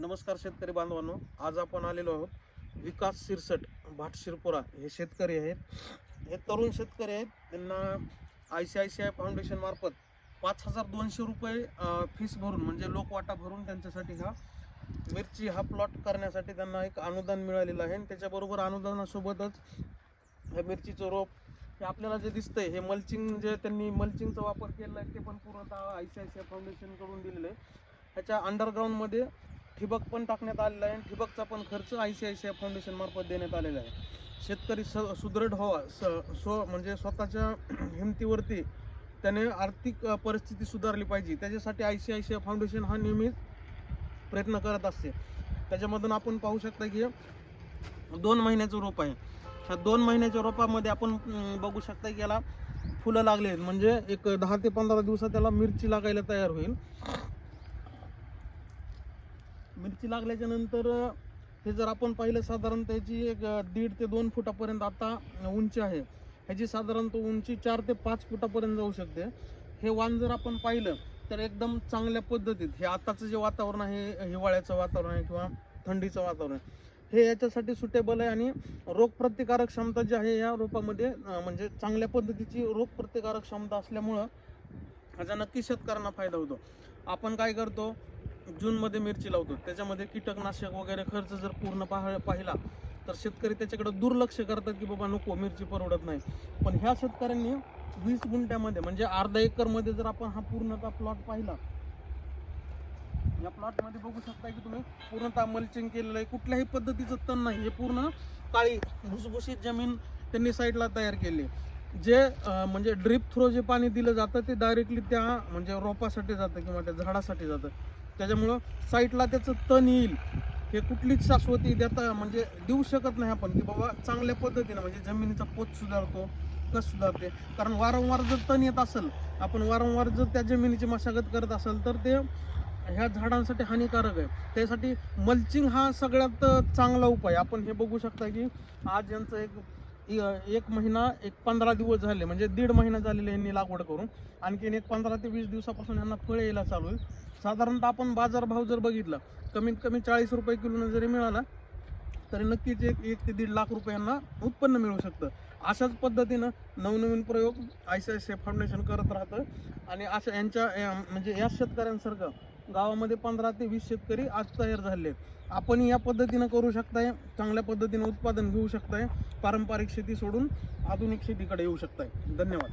नमस्कार शेतकरी बांधवांनो आज आपण आलेलो आहोत विकास सिरसट भाटशिरपुरा हे शेतकरी आहेत. हे तरुण शेतकरी आहेत. त्यांना I C I C I foundation मार्फत पाच हजार दोनशे रुपये फीस भरून म्हणजे लोकवाटा भरून त्यांच्यासाठी हा मिरची हा प्लॉट करण्यासाठी त्यांना एक अनुदान मिळालेलं आहे. आणि त्याच्याबरोबर अनुदानासोबतच हे मिरचीचं रोप हे आपल्याला जे दिसतंय हे मल्चिंग जे त्यांनी मल्चिंगचा वापर केलेला आहे ते पण पूर्णतः I C I C I फाउंडेशनकडून दिलेलं आहे. ह्याच्या अंडरग्राऊंडमध्ये ठिबक पण टाकण्यात आलेला आहे आणि ठिबकचा पण खर्च I C I C I Foundation मार्फत देण्यात आलेला आहे. शेतकरी स सुदृढ व्हावा स स्व म्हणजे स्वतःच्या हिमतीवरती त्याने आर्थिक परिस्थिती सुधारली पाहिजे. त्याच्यासाठी I C I C I Foundation हा नेहमीच प्रयत्न करत असते. त्याच्यामधून आपण पाहू शकता की दोन महिन्याचं रोप आहे. ह्या दोन महिन्याच्या रोपामध्ये आपण बघू शकता की याला फुलं लागले आहेत. म्हणजे एक दहा ते पंधरा दिवसात त्याला मिरची लागायला तयार होईल. मिरची लागल्याच्या नंतर हे जर आपण पाहिलं साधारण त्याची एक दीड ते दोन फुटापर्यंत आता उंची आहे. ह्याची साधारणतः उंची चार ते पाच फुटापर्यंत जाऊ शकते. हे वाण जर आपण पाहिलं तर एकदम चांगल्या पद्धतीत हे आताचं जे वातावरण आहे हिवाळ्याचं वातावरण आहे किंवा थंडीचं वातावरण आहे हे याच्यासाठी सुटेबल आहे आणि रोगप्रतिकारक क्षमता जी आहे या रोपामध्ये म्हणजे चांगल्या पद्धतीची रोगप्रतिकारक क्षमता असल्यामुळं ह्याचा नक्की शेतकऱ्यांना फायदा होतो. आपण काय करतो जूनमध्ये मिरची लावतो. त्याच्यामध्ये कीटकनाशक वगैरे खर्च जर पूर्ण पाह पाहिला तर शेतकरी त्याच्याकडे दुर्लक्ष करतात की बाबा नको मिरची परवडत नाही. पण ह्या शेतकऱ्यांनी वीस गुंठ्यामध्ये म्हणजे अर्धा एकरमध्ये जर आपण हा पूर्णतः प्लॉट पाहिला या प्लॉटमध्ये बघू शकता की तुम्ही पूर्णतः मल्चिंग केलेलं आहे. कुठल्याही पद्धतीचं तण नाही. हे पूर्ण काळी भुसभुशीत जमीन त्यांनी साईडला तयार केली. जे म्हणजे ड्रिप थ्रो जे पाणी दिलं जातं ते डायरेक्टली त्या म्हणजे रोपासाठी जातं किंवा त्या झाडासाठी जातं. त्याच्यामुळं साईडला त्याचं तण येईल. हे कुठलीच शाश्वती देता म्हणजे देऊ शकत नाही आपण की बाबा चांगल्या पद्धतीनं म्हणजे जमिनीचा पोत सुधारतो कस सुधारते. कारण वारंवार जर तण येत असेल आपण वारंवार जर त्या जमिनीची मशागत करत असेल तर ते ह्या झाडांसाठी हानिकारक आहे. त्यासाठी मल्चिंग हा सगळ्यात चांगला उपाय. आपण हे बघू शकता की आज यांचं एक एक महिना एक पंधरा दिवस झाले. म्हणजे दीड महिना झालेले यांनी लागवड करून. आणखीन एक पंधरा ते वीस दिवसापासून यांना फळ यायला चालू आहे. साधारणतः आपण बाजारभाव जर बघितला कमीत कमी चाळीस रुपये किलोनं जरी मिळाला तरी नक्कीच एक एक ते दीड लाख रुपयांना उत्पन्न मिळू शकतं. अशाच पद्धतीनं नवनवीन प्रयोग I C I C Foundation करत राहतं. आणि अशा यांच्या म्हणजे या शेतकऱ्यांसारखं गावामध्ये पंधरा ते वीस शेतकरी आज तयार झाले आहेत. आपण या पद्धतीनं करू शकताय चांगल्या पद्धतीनं उत्पादन घेऊ शकताय पारंपरिक शेती सोडून आधुनिक शेतीकडे येऊ शकताय. धन्यवाद.